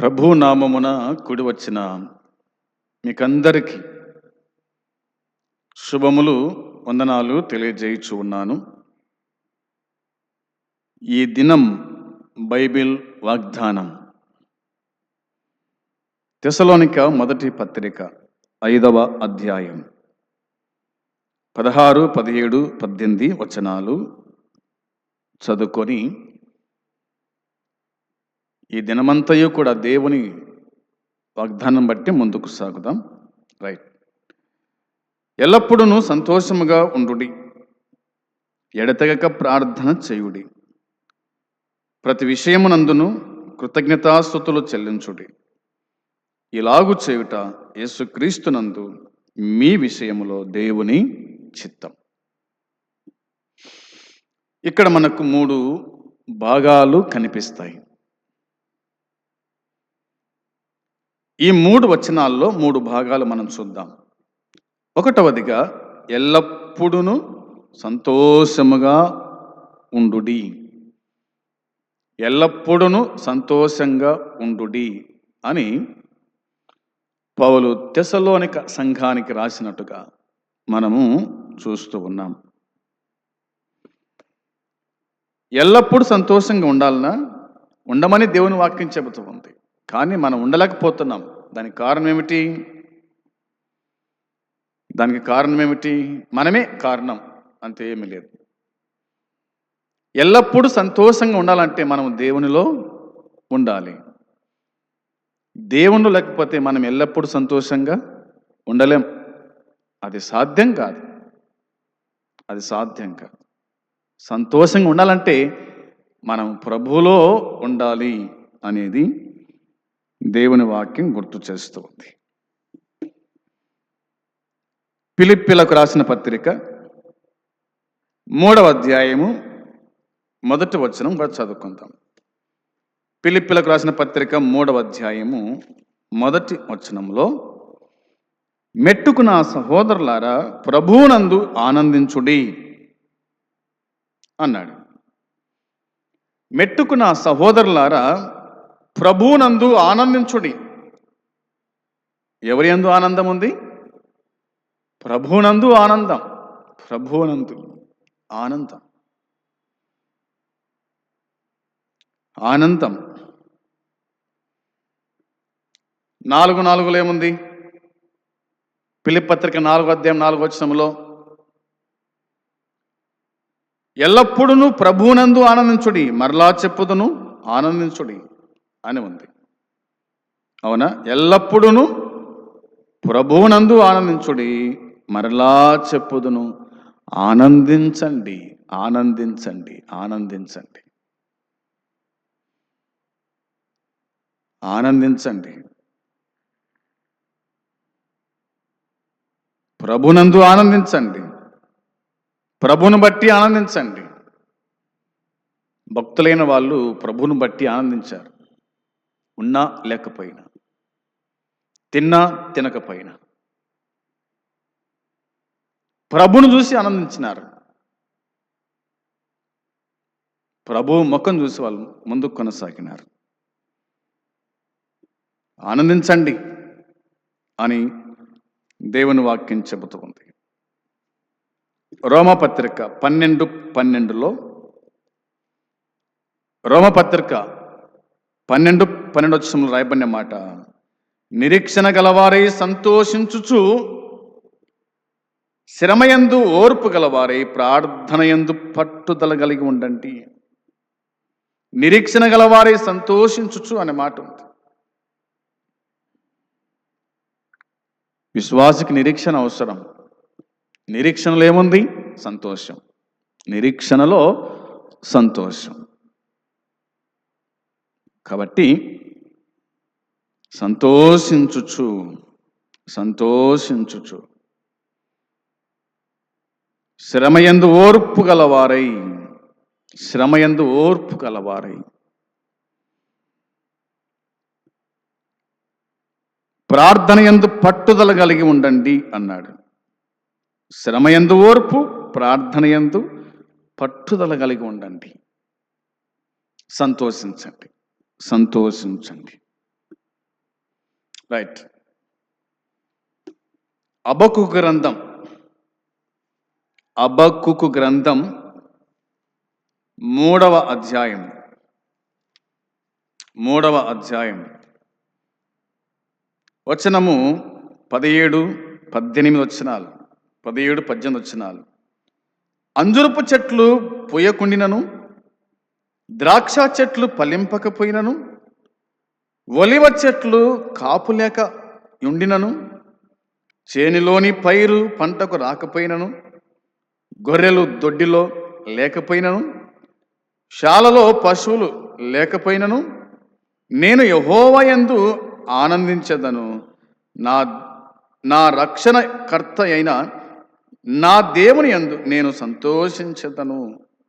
ప్రభు నామమున కూడి వచ్చిన మీకందరికీ శుభములు వందనాలు తెలియజేయచ్చు ఉన్నాను. ఈ దినం బైబిల్ వాగ్దానం. తెసలోనిక మొదటి పత్రిక ఐదవ అధ్యాయం. పదహారు పదిహేడు పద్దెనిమిది వచనాలు చదువుకొని ఈ దినమంతయు కూడా దేవుని వాగ్దానం బట్టి ముందుకు సాగుదాం. రైట్. ఎల్లప్పుడూ సంతోషముగా ఉండుడి. ఎడతెగక ప్రార్థన చేయుడి. ప్రతి విషయమునందును కృతజ్ఞతాస్థుతులు చెల్లించుడి. ఇలాగు చేయుట యేసుక్రీస్తునందు మీ విషయములో దేవుని చిత్తం. ఇక్కడ మనకు మూడు భాగాలు కనిపిస్తాయి. ఈ మూడు వచనాల్లో మూడు భాగాలు మనం చూద్దాం. ఒకటవదిగా ఎల్లప్పుడూ సంతోషముగా ఉండుడి. ఎల్లప్పుడూ సంతోషంగా ఉండుడి అని పౌలు తెసలోనిక సంఘానికి రాసినట్టుగా మనము చూస్తూ ఉన్నాం. ఎల్లప్పుడూ సంతోషంగా ఉండాలన్నా ఉండమని దేవుని వాక్యం చెబుతూ ఉంది. కానీ మనం ఉండలేకపోతున్నాం. దానికి కారణం ఏమిటి? దానికి కారణం ఏమిటి? మనమే కారణం అంతే ఏమీ లేదు. ఎల్లప్పుడూ సంతోషంగా ఉండాలంటే మనం దేవునిలో ఉండాలి. దేవుణ్ణి లేకపోతే మనం ఎల్లప్పుడూ సంతోషంగా ఉండలేం. అది సాధ్యం కాదు. అది సాధ్యం కాదు. సంతోషంగా ఉండాలంటే మనం ప్రభువులో ఉండాలి అనేది దేవుని వాక్యం గుర్తు చేస్తూ ఉంది పిలిప్పిలకు రాసిన పత్రిక మూడవ అధ్యాయము మొదటి వచనం కూడా చదువుకుందాం. పిలిప్పిలకు రాసిన పత్రిక మూడవ అధ్యాయము మొదటి వచనంలో మెట్టుకు నా సహోదరులారా ప్రభువునందు ఆనందించుడి అన్నాడు. మెట్టుకు నా సహోదరులారా ప్రభునందు ఆనందించుడి. ఎవరి ఎందు ఆనందం ఉంది ప్రభునందు ఆనందం. ప్రభునందు ఆనందం. ఆనందం. నాలుగు నాలుగులో ఏముంది పిలిపత్రిక నాలుగు అధ్యాయం నాలుగు వచనంలో ఎల్లప్పుడూ ప్రభునందు ఆనందించుడి. మరలా చెప్పుదును ఆనందించుడి. అని ఉంది. అవునా? ఎల్లప్పుడూ ప్రభువునందు ఆనందించుడి మరలా చెప్పుదును ఆనందించండి ఆనందించండి ఆనందించండి. ఆనందించండి. ప్రభునందు ఆనందించండి. ప్రభును బట్టి ఆనందించండి. భక్తులైన వాళ్ళు ప్రభును బట్టి ఆనందించారు. ఉన్నా లేకపోయినా తిన్నా తినకపోయినా. ప్రభును చూసి ఆనందించినారు. ప్రభు ముఖం చూసి వాళ్ళు ముందుకు కొనసాగినారు. ఆనందించండి అని దేవుని వాక్యం చెబుతూ ఉంది. రోమపత్రిక పన్నెండు పన్నెండులో రోమపత్రిక పన్నెండు పన్నెండు వచ్చంలో రాయబడిన మాట. నిరీక్షణ గలవారై సంతోషించుచు శ్రమయందు ఓర్పు గలవారై ప్రార్థనయందు పట్టుదల కలిగి ఉండండి. నిరీక్షణ గలవారై సంతోషించుచు అనే మాట ఉంది. విశ్వాసికి నిరీక్షణ అవసరం. నిరీక్షణలో ఏముంది? సంతోషం. నిరీక్షణలో సంతోషం. కాబట్టి సంతోషించుచు సంతోషించుచు. శ్రమయందు ఓర్పు గలవారై శ్రమయందు ఓర్పు గలవారై. ప్రార్థన ఎందు పట్టుదల కలిగి ఉండండి అన్నాడు. శ్రమయందు ఓర్పు ప్రార్థన ఎందు పట్టుదల కలిగి ఉండండి. సంతోషించండి. సంతోషించండి. రైట్ అబకు గ్రంథం. అబక్కుకు గ్రంథం మూడవ అధ్యాయం. మూడవ అధ్యాయం. వచనము పదిహేడు పద్దెనిమిది వచనాలు. పదిహేడు పద్దెనిమిది వచనాలు. అంజురపు చెట్లు పొయ్యకుండినను ద్రాక్ష చెట్లు ఫలింపకపోయినను ఒలివ చెట్లు కాపు లేక ఉండినను చేనిలోని పైరు పంటకు రాకపోయినను గొర్రెలు దొడ్డిలో లేకపోయినను శాలలో పశువులు లేకపోయినను నేను యహోవయందు ఆనందించదను. నా నా రక్షణ కర్త అయిన నా దేవుని యందు నేను సంతోషించదను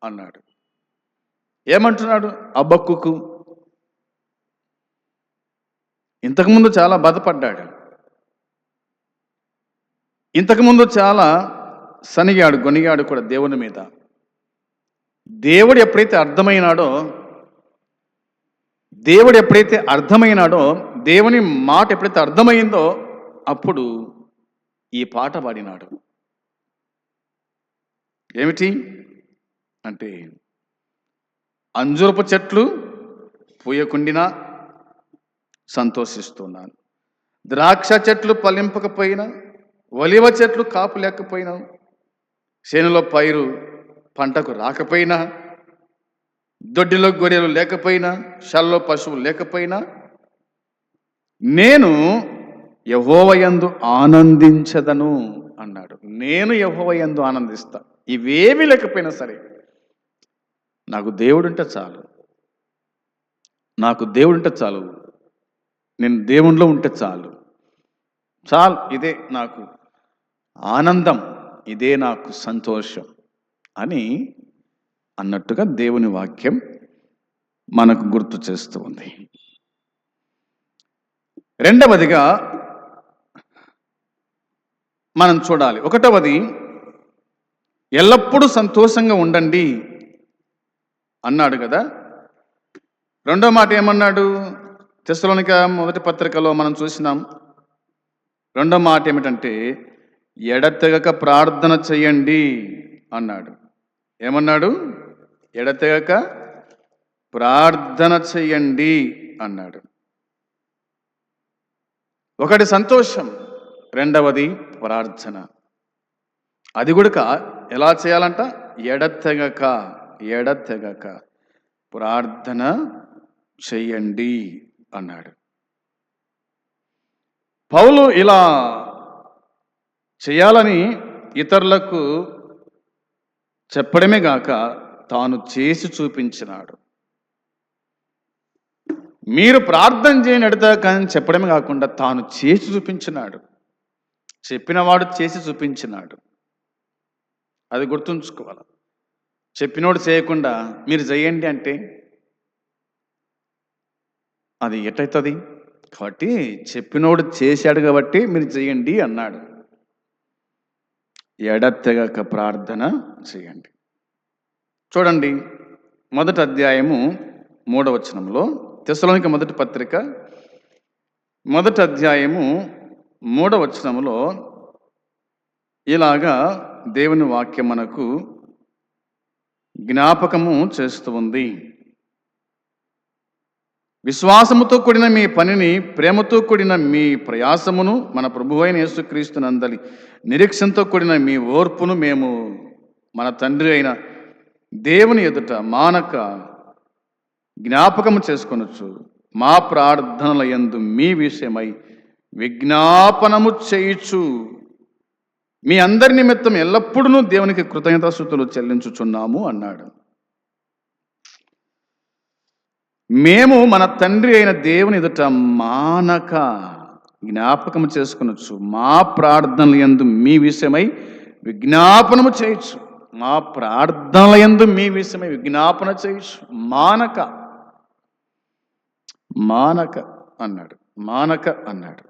అన్నాడు. ఏమంటున్నాడు? అబ్బక్కుకు ఇంతకుముందు చాలా బాధపడ్డాడు. ఇంతకుముందు చాలా సనిగాడు గొనిగాడు కూడా దేవుని మీద. దేవుడు ఎప్పుడైతే అర్థమైనాడో దేవుడు ఎప్పుడైతే అర్థమైనాడో దేవుని మాట ఎప్పుడైతే అర్థమైందో అప్పుడు ఈ పాట పాడినాడు. ఏమిటి? అంటే అంజురపు చెట్లు పూయకుండినా సంతోషిస్తున్నాను. ద్రాక్ష చెట్లు పలింపకపోయినా ఒలివ చెట్లు కాపు లేకపోయినా చేనులో పైరు పంటకు రాకపోయినా దొడ్డిలో గొర్రెలు లేకపోయినా షల్లో పశువులు లేకపోయినా నేను యహోవయందు ఆనందించదను అన్నాడు. నేను యహోవయందు ఆనందిస్తా. ఇవేవి లేకపోయినా సరే నాకు దేవుడుంటే చాలు. నాకు దేవుడుంటే చాలు. నేను దేవునిలో ఉంటే చాలు. చాలు. ఇదే నాకు ఆనందం. ఇదే నాకు సంతోషం అని అన్నట్టుగా దేవుని వాక్యం మనకు గుర్తు చేస్తూ ఉంది. రెండవదిగా మనం చూడాలి. ఒకటవది ఎల్లప్పుడూ సంతోషంగా ఉండండి. అన్నాడు కదా. రెండో మాట ఏమన్నాడు? తెసలోనిక మొదటి పత్రికలో మనం చూసినాం. రెండో మాట ఏమిటంటే ఎడతెగక ప్రార్థన చెయ్యండి అన్నాడు. ఏమన్నాడు? ఎడతెగక ప్రార్థన చెయ్యండి అన్నాడు. ఒకటి సంతోషం రెండవది ప్రార్థన. అది కూడా ఎలా చేయాలంట? ఎడతెగక ఎడతెగక ప్రార్థన చెయ్యండి అన్నాడు. పౌలు ఇలా చేయాలని ఇతరులకు చెప్పడమే గాక తాను చేసి చూపించినాడు. మీరు ప్రార్థన చేయని కానీ చెప్పడమే కాకుండా తాను చేసి చూపించినాడు. చెప్పినవాడు చేసి చూపించినాడు. అది గుర్తుంచుకోవాలి? చెప్పినోడు చేయకుండా మీరు చేయండి అంటే అది ఎటవుతుంది కాబట్టి చెప్పినోడు చేశాడు కాబట్టి మీరు చేయండి అన్నాడు. ఎడతెగక ప్రార్థన చేయండి. చూడండి మొదటి అధ్యాయము మూడవచనంలో తెసలోనికి మొదటి పత్రిక మొదటి అధ్యాయము మూడవచనంలో ఇలాగా దేవుని వాక్యం మనకు జ్ఞాపకము చేస్తుంది విశ్వాసముతో కూడిన మీ పనిని ప్రేమతో కూడిన మీ ప్రయాసమును మన ప్రభువైన యేసుక్రీస్తు నందలి నిరీక్షణతో కూడిన మీ ఓర్పును మేము మన తండ్రి అయిన దేవుని ఎదుట మానక జ్ఞాపకము చేసుకొనొచ్చు. మా ప్రార్థనల యందు మీ విషయమై విజ్ఞాపనము చేయుచు మీ అందరి నిమిత్తం ఎల్లప్పుడూ దేవునికి కృతజ్ఞతాస్థుతులు చెల్లించుచున్నాము అన్నాడు. మేము మన తండ్రి అయిన దేవుని ఎదుట మానక జ్ఞాపకం చేసుకునొచ్చు. మా ప్రార్థనల యందు మీ విషయమై విజ్ఞాపనము చేయొచ్చు మా ప్రార్థనల ఎందు మీ విషయమై విజ్ఞాపన చేయొచ్చు మానక. మానక అన్నాడు. మానక అన్నాడు.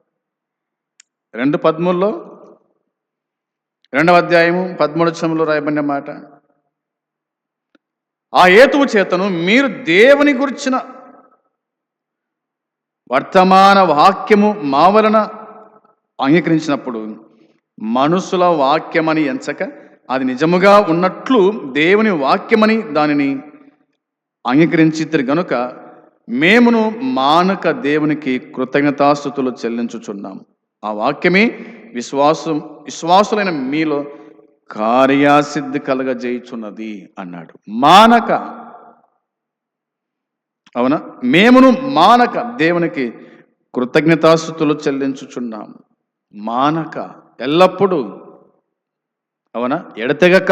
రెండు పద్ముల్లో రెండవ అధ్యాయము పదమూడు రాయబడిన మాట. ఆ హేతువు చేతను మీరు దేవుని గురించిన వర్తమాన వాక్యము మా వలన అంగీకరించినప్పుడు మనుషుల వాక్యమని ఎంచక అది నిజముగా ఉన్నట్లు దేవుని వాక్యమని దానిని అంగీకరించిద్దరు గనుక మేమును మానక దేవునికి కృతజ్ఞతాస్థుతులు చెల్లించుచున్నాం. ఆ వాక్యమే విశ్వాసం విశ్వాసులైన మీలో కార్యాసిద్ధి కలగజేయుచున్నది అన్నాడు. మానక. అవునా? మేమును మానక. దేవునికి కృతజ్ఞతాస్థుతులు చెల్లించుచున్నాం మానక. ఎల్లప్పుడూ. అవునా? ఎడతెగక.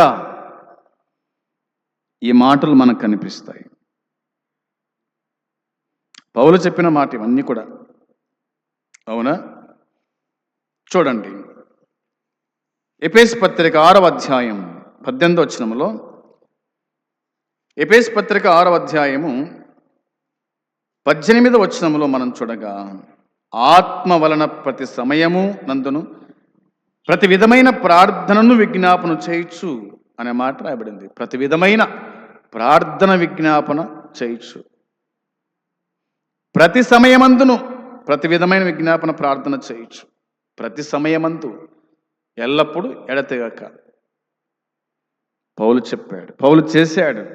ఈ మాటలు మనకు కనిపిస్తాయి. పౌలు చెప్పిన మాట ఇవన్నీ కూడా. అవునా? చూడండి. ఎపేస్ పత్రిక ఆరవ అధ్యాయం పద్దెనిమిది వచనములో ఎపేస్ పత్రిక ఆరవ అధ్యాయము పద్దెనిమిది వచనములో మనం చూడగా ఆత్మ వలన ప్రతి సమయము నందును ప్రతి విధమైన ప్రార్థనను విజ్ఞాపన చేయొచ్చు అనే మాట రాయబడింది. ప్రతి విధమైన ప్రార్థన విజ్ఞాపన చేయొచ్చు ప్రతి సమయమందును ప్రతి విధమైన విజ్ఞాపన ప్రార్థన చేయొచ్చు ప్రతి సమయమందు ఎల్లప్పుడూ ఎడతెగక. పౌలు చెప్పాడు. పౌలు చేశాడు.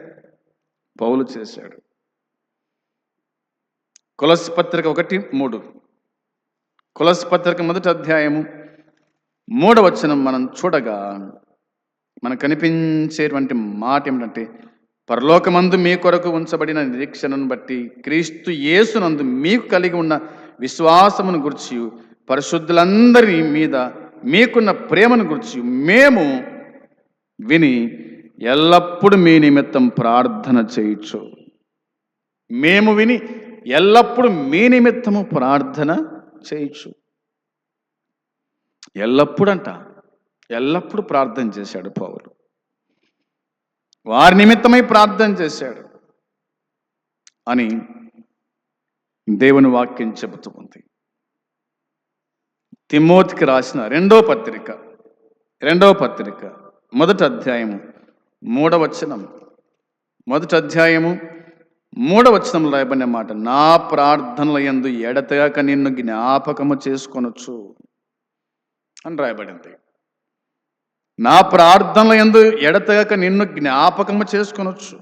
పౌలు చేశాడు. కులస్ పత్రిక ఒకటి మూడు. కులసి పత్రిక మొదటి అధ్యాయము మూడవచనం మనం చూడగా మనకు కనిపించేటువంటి మాట ఏమిటంటే పరలోకమందు మీ కొరకు ఉంచబడిన నిరీక్షణను బట్టి క్రీస్తు యేసునందు మీకు కలిగి ఉన్న విశ్వాసమును గురించి పరిశుద్ధులందరి మీద మీకున్న ప్రేమను గురించి మేము విని ఎల్లప్పుడూ మీ నిమిత్తం ప్రార్థన చేయొచ్చు మేము విని ఎల్లప్పుడూ మీ నిమిత్తము ప్రార్థన చేయొచ్చు ఎల్లప్పుడంట ఎల్లప్పుడూ ప్రార్థన చేశాడు పౌలు. వారి నిమిత్తమై ప్రార్థన చేశాడు అని దేవుని వాక్యం చెబుతూ ఉంది. తిమోతికి రాసిన రెండో పత్రిక రెండవ పత్రిక మొదటి అధ్యాయము మూడవచనం మొదటి అధ్యాయము మూడవచనంలో రాయబడిన మాట నా ప్రార్థనల యందు ఎడతగాక నిన్ను జ్ఞాపకము చేసుకొనొచ్చు అని రాయబడింది. నా ప్రార్థనల యందు ఎడతగాక నిన్ను జ్ఞాపకము చేసుకొనొచ్చు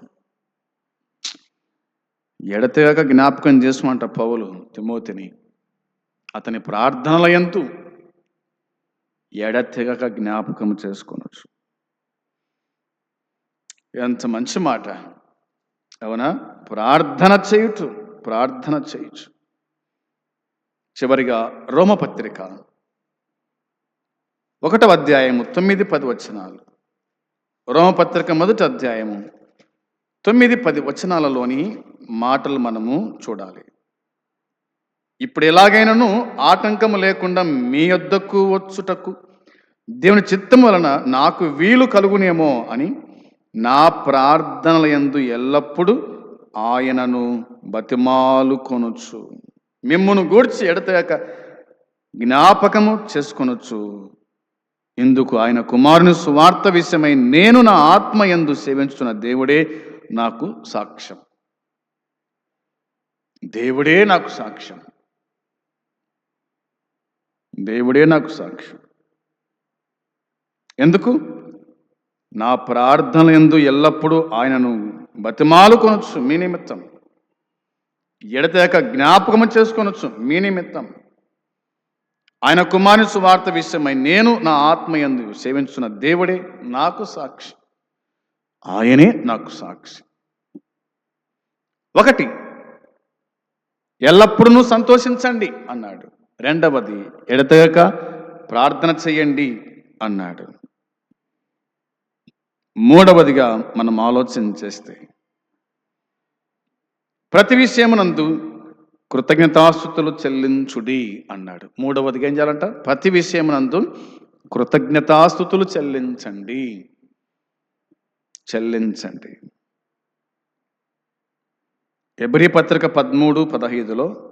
ఎడతగాక జ్ఞాపకం చేసుకుంట పౌలు తిమోతిని అతని ప్రార్థనలయంతు ఎడతెగక జ్ఞాపకం చేసుకోనొచ్చు. ఎంత మంచి మాట. అవునా? ప్రార్థన చేయుచు ప్రార్థన చేయుచు. చివరిగా రోమపత్రిక ఒకటవ అధ్యాయము తొమ్మిది పది వచనాలు. రోమపత్రిక మొదటి అధ్యాయము తొమ్మిది పది వచనాలలోని మాటలు మనము చూడాలి. ఇప్పుడు ఎలాగైనాను ఆటంకము లేకుండా మీ వద్దకు వచ్చుటకు. దేవుని చిత్తం వలన నాకు వీలు కలుగునేమో అని నా ప్రార్థనల ఎందు ఎల్లప్పుడూ ఆయనను బతిమాలుకొనొచ్చు మిమ్మును గూడ్చి ఎడతెగక జ్ఞాపకము చేసుకొనొచ్చు ఇందుకు ఆయన కుమారుని సువార్త విషయమై నేను నా ఆత్మ యందు సేవించుతున్న దేవుడే నాకు సాక్ష్యం. దేవుడే నాకు సాక్ష్యం. దేవుడే నాకు సాక్ష్యం. ఎందుకు? నా ప్రార్థనలు ఎందు ఎల్లప్పుడూ ఆయనను బతిమాలుకొనొచ్చు మీ నిమిత్తం. ఎడతేక జ్ఞాపకము చేసుకొనొచ్చు మీ నిమిత్తం. ఆయన కుమారుని సువార్త విషయమై నేను నా ఆత్మ ఎందు సేవించున్న దేవుడే నాకు సాక్షి. ఆయనే నాకు సాక్షి. ఒకటి ఎల్లప్పుడూ సంతోషించండి అన్నాడు. రెండవది ఎడతెగక ప్రార్థన చెయ్యండి అన్నాడు. మూడవదిగా మనం ఆలోచన చేస్తే ప్రతి విషయమునందు కృతజ్ఞతాస్థుతులు చెల్లించుడి అన్నాడు. మూడవదిగా ఏం చేయాలంట? ప్రతి విషయమునందు కృతజ్ఞతాస్థుతులు చెల్లించండి. చెల్లించండి. ఎబ్రి పత్రిక పదమూడు పదహైదులో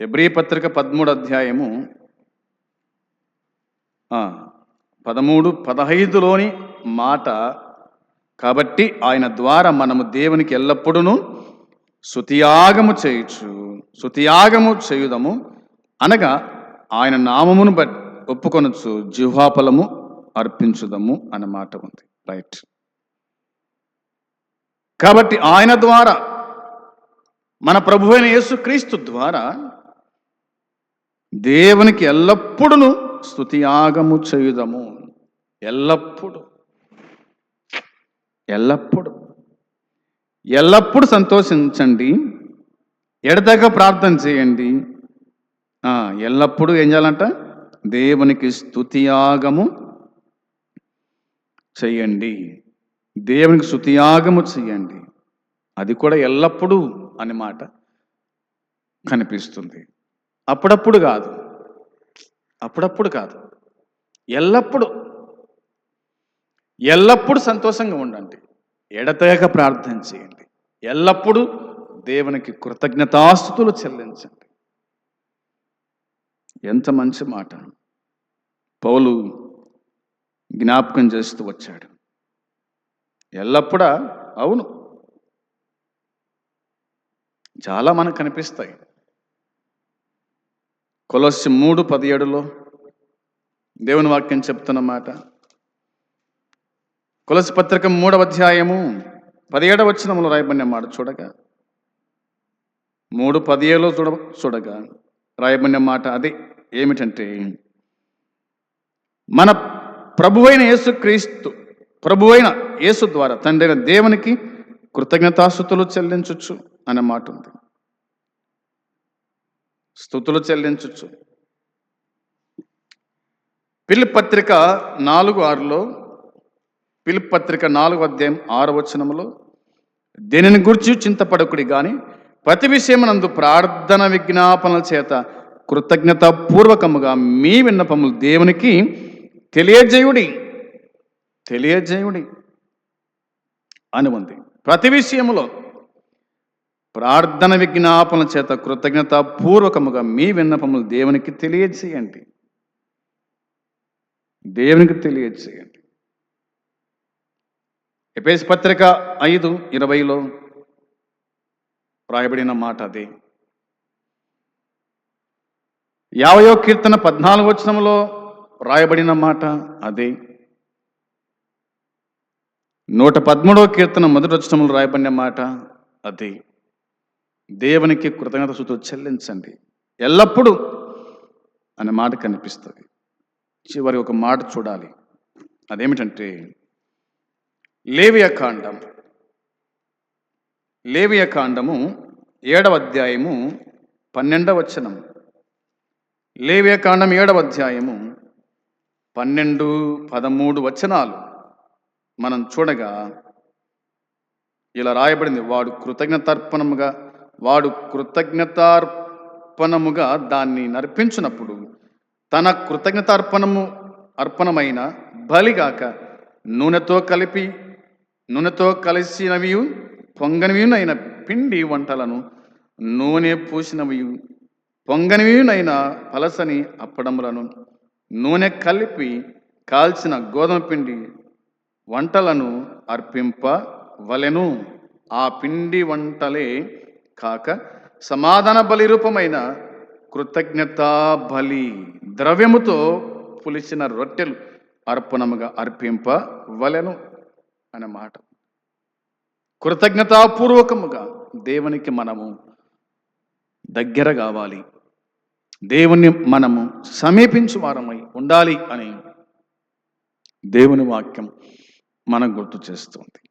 ఎబ్రి పత్రిక పదమూడు అధ్యాయము పదమూడు పదహైదులోని మాట కాబట్టి ఆయన ద్వారా మనము దేవునికి ఎల్లప్పుడూ శుతియాగము చేయొచ్చు స్తుతియాగము చేయుదము. అనగా ఆయన నామమును బట్టి ఒప్పుకొనొచ్చు జిహ్వాపలము అర్పించుదము అన్న మాట ఉంది. రైట్. కాబట్టి ఆయన ద్వారా మన ప్రభు అయిన యేసుక్రీస్తు ద్వారా దేవునికి ఎల్లప్పుడూ స్థుతియాగము చేయుదము. ఎల్లప్పుడు. ఎల్లప్పుడు. ఎల్లప్పుడు సంతోషించండి. ఎడతగ ప్రార్థన చేయండి. ఎల్లప్పుడూ ఏం చేయాలంట? దేవునికి స్థుతియాగము చెయ్యండి దేవునికి స్తుతియాగము చెయ్యండి అది కూడా ఎల్లప్పుడూ అనే మాట కనిపిస్తుంది. అప్పుడప్పుడు కాదు. అప్పుడప్పుడు కాదు. ఎల్లప్పుడు ఎల్లప్పుడూ సంతోషంగా ఉండండి. ఎడతెగక ప్రార్థన చేయండి. ఎల్లప్పుడూ దేవునికి కృతజ్ఞతాస్తుతులు చెల్లించండి. ఎంత మంచి మాట. పౌలు జ్ఞాపకం చేస్తూ వచ్చాడు. ఎల్లప్పుడా అవును. చాలా మనకు కనిపిస్తాయి. కొలసి మూడు పదిహేడులో దేవుని వాక్యం చెప్తున్న మాట. కొలసి పత్రిక మూడవ అధ్యాయము పదిహేడవ వచ్చినములు రాయబడిన మాట చూడగా. మూడు పదిహేడులో చూడ చూడగా రాయబడిన మాట అది ఏమిటంటే మన ప్రభువైన యేసుక్రీస్తు ప్రభువైన యేసు ద్వారా తండ్రి దేవునికి కృతజ్ఞతాస్థుతులు చెల్లించవచ్చు అనే మాట ఉంది. స్థుతులు చెల్లించవచ్చు పిలుపు పత్రిక నాలుగు ఆరులో పిలుపు పత్రిక నాలుగు అధ్యాయం ఆరు వచనములో దేనిని గురించి చింతపడకుడి కానీ ప్రతి విషయమునందు ప్రార్థన విజ్ఞాపనల చేత కృతజ్ఞత పూర్వకముగా మీ విన్నపములు దేవునికి తెలియజేయుడి. తెలియజేయుడి అని ఉంది. ప్రతి విషయములో ప్రార్థన విజ్ఞాపన చేత కృతజ్ఞత పూర్వకముగా మీ విన్నపములు దేవునికి తెలియజేయండి. దేవునికి తెలియజేయండి. ఎపేస్ పత్రిక ఐదు ఇరవైలో రాయబడిన మాట అదే. యావయో కీర్తన పద్నాలుగు వచనంలో రాయబడిన మాట అదే. నూట పదమూడవ కీర్తన మొదటి వచనంలో రాయబడిన మాట అదే. దేవునికి కృతజ్ఞత స్థుతులు చెల్లించండి. ఎల్లప్పుడూ అనే మాట కనిపిస్తుంది. చివరి ఒక మాట చూడాలి. అదేమిటంటే లేవియ కాండం లేవియ కాండము ఏడవ అధ్యాయము పన్నెండవ వచనం. లేవియ కాండం ఏడవ అధ్యాయము పన్నెండు పదమూడు వచనాలు. మనం చూడగా ఇలా రాయబడింది వాడు కృతజ్ఞతార్పణముగా వాడు కృతజ్ఞతార్పణముగా దాన్ని నర్పించినప్పుడు తన కృతజ్ఞతార్పణము అర్పణమైన బలిగాక నూనెతో కలిపి నూనెతో కలిసినవి పొంగనివినైన పిండి వంటలను నూనె పూసినవి పొంగనివినైన పలసని అప్పడములను నూనె కలిపి కాల్చిన గోధుమ పిండి వంటలను అర్పింప వలెను ఆ పిండి వంటలే కాక సమాధాన బలి రూపమైన కృతజ్ఞతా బలి ద్రవ్యముతో పులిచిన రొట్టెలు అర్పణముగా అర్పింపవలెను అనే మాట. కృతజ్ఞతాపూర్వకముగా దేవునికి మనము దగ్గర కావాలి. దేవుణ్ణి మనము సమీపించు వారమై ఉండాలి అని దేవుని వాక్యం మనకు గుర్తు చేస్తుంది.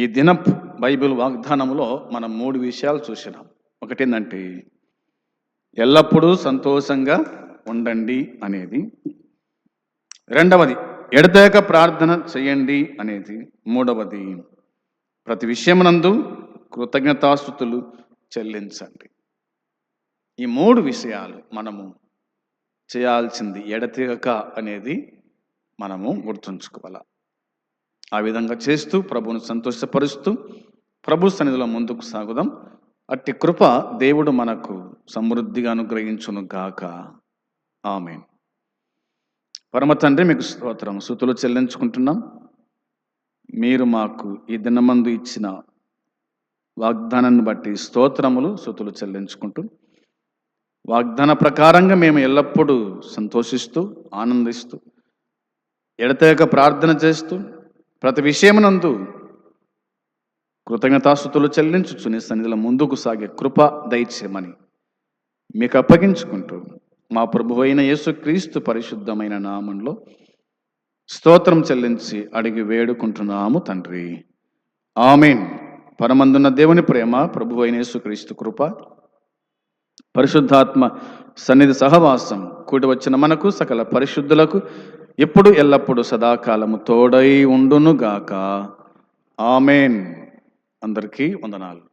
ఈ దినపు బైబిల్ వాగ్దానంలో మనం మూడు విషయాలు చూసినాం. ఒకటేంటంటే ఎల్లప్పుడూ సంతోషంగా ఉండండి అనేది. రెండవది ఎడతేక ప్రార్థన చేయండి అనేది. మూడవది ప్రతి విషయమునందు కృతజ్ఞతాస్థుతులు చెల్లించండి. ఈ మూడు విషయాలు మనము చేయాల్సింది ఎడతెగక అనేది మనము గుర్తుంచుకోవాలి. ఆ విధంగా చేస్తూ ప్రభువును సంతోషపరుస్తూ ప్రభు సన్నిధిలో ముందుకు సాగుదాం. అట్టి కృప దేవుడు మనకు సమృద్ధిగా అనుగ్రహించును గాక. ఆమె పరమ తండ్రి మీకు స్తోత్రం. సుతులు చెల్లించుకుంటున్నాం. మీరు మాకు ఈ దినమందు ఇచ్చిన వాగ్దానాన్ని బట్టి స్తోత్రములు సుతులు చెల్లించుకుంటూ వాగ్దాన ప్రకారంగా మేము ఎల్లప్పుడూ సంతోషిస్తూ ఆనందిస్తూ ఎడతెగక ప్రార్థన చేస్తూ ప్రతి విషయమునందు కృతజ్ఞతాస్థుతులు చెల్లించుచు నీ సన్నిధిలో ముందుకు సాగే కృప దయచేయమని మీకు అప్పగించుకుంటూ మా ప్రభు అయిన యేసుక్రీస్తు పరిశుద్ధమైన నామంలో స్తోత్రం చెల్లించి అడిగి వేడుకుంటున్నాము తండ్రి. ఆమెన్. పరమందున్న దేవుని ప్రేమ ప్రభు అయిన యేసుక్రీస్తు కృప పరిశుద్ధాత్మ సన్నిధి సహవాసం కూడి వచ్చిన మనకు సకల పరిశుద్ధులకు ఎప్పుడు ఎల్లప్పుడు సదాకాలము తోడై ఉండునుగాక. ఆమెన్. అందరికీ వందనాలు.